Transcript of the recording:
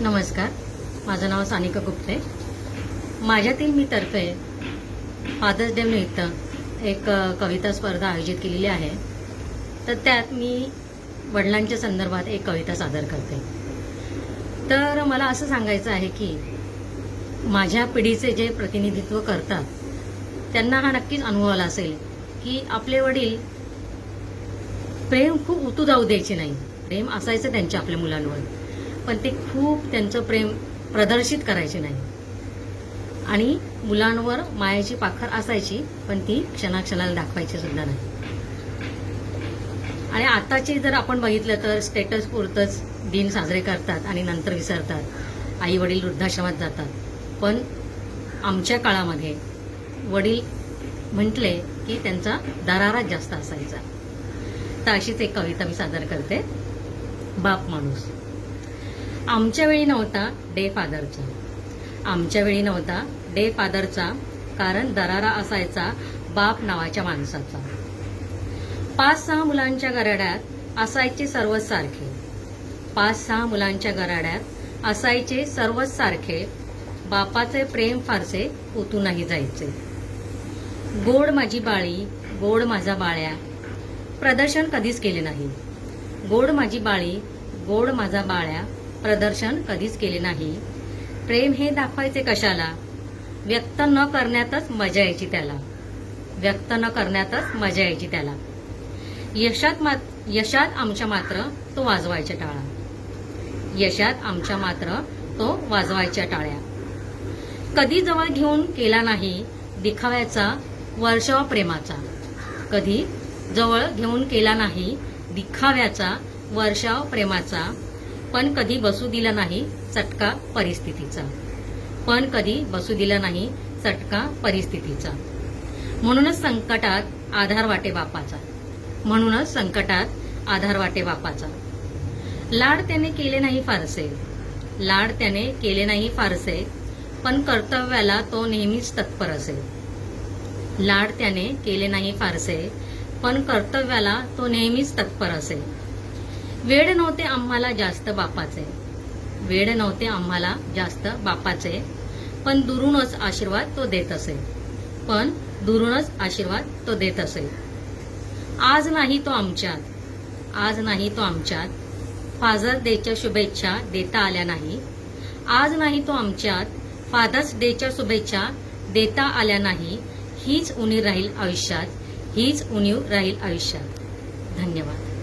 नमस्कार. माझं नाव सानिका गुप्ते. माझ्यातील मी तर्फे फादर्स डे निमित्त एक कविता स्पर्धा आयोजित केलेली आहे. तर त्यात मी वडिलांच्या संदर्भात एक कविता सादर करते. तर मला असं सांगायचं आहे की माझ्या पिढीचे जे प्रतिनिधित्व करतात त्यांना हा नक्कीच अनुभव आला असेल की आपले वडील प्रेम खूप उतू जाऊ द्यायचे नाही. प्रेम असायचं त्यांच्या आपल्या मुलांवर. पण ते खूप त्यांचं प्रेम प्रदर्शित करायचे नाही. आणि मुलांवर मायाची पाखर असायची पण ती क्षणाक्षणाला दाखवायची सुद्धा नाही. आणि आताचे जर आपण बघितलं तर स्टेटस पुरतच दिन साजरे करतात आणि नंतर विसरतात. आई वडील वृद्धाश्रमात जातात. पण आमच्या काळामध्ये वडील म्हटले की त्यांचा दराराच जास्त असायचा. तर अशीच एक कविता मी सादर करते. बाप माणूस. आमच्या वेळी नव्हता डे फादरचा. आमच्या वेळी नव्हता डे फादरचा कारण दरारा असायचा बाप नावाच्या माणसाचा. पाच सहा मुलांच्या गराड्यात असायचे सर्वच सारखे. पाच सहा मुलांच्या गराड्यात असायचे सर्वच सारखे. बापाचे प्रेम फारसे उतू नाही जायचे. गोड माझी बाळी गोड माझा बाळ्या प्रदर्शन कधीच केले नाही. गोड माझी बाळी गोड माझा बाळ्या प्रदर्शन कधीच केले नाही. प्रेम हे दाखवायचे कशाला? व्यक्त न करण्यातच मजा यायची त्याला. व्यक्त न करण्यातच मजा यायची त्याला. यशात मात यशात आमच्या मात्र तो वाजवायच्या टाळा. यशात आमच्या मात्र तो वाजवायच्या टाळ्या. कधी जवळ घेऊन केला नाही दिखाव्याचा वर्षाव प्रेमाचा. कधी जवळ घेऊन केला नाही दिखाव्याचा वर्षाव प्रेमाचा पण कधी बसू दिला नाही चटका परिस्थितीचा. पण कधी बसू दिला नाही चटका परिस्थितीचा. म्हणूनच संकटात आधार वाटे बापाचा. म्हणूनच संकटात आधार वाटे बापाचा. लाड त्याने केले नाही फारसे. लाड त्याने केले नाही फारसे पण कर्तव्याला तो नेहमीच तत्पर असे. लाड त्याने केले नाही फारसे पण कर्तव्याला तो नेहमीच तत्पर असे. वेळ नव्हते आम्हाला जास्त बापाचे. वेळ नव्हते आम्हाला जास्त बापाचे. पण दुरूनच आशीर्वाद तो देत असे. पण दुरूनच आशीर्वाद तो देत असेल आज नाही तो आमच्यात. आज नाही तो आमच्यात. फादर डेच्या शुभेच्छा देता आल्या नाही. आज नाही तो आमच्यात. फादर्स डेच्या शुभेच्छा देता आल्या नाही. हीच उणीव राहील आयुष्यात. हीच उणीव राहील आयुष्यात. धन्यवाद.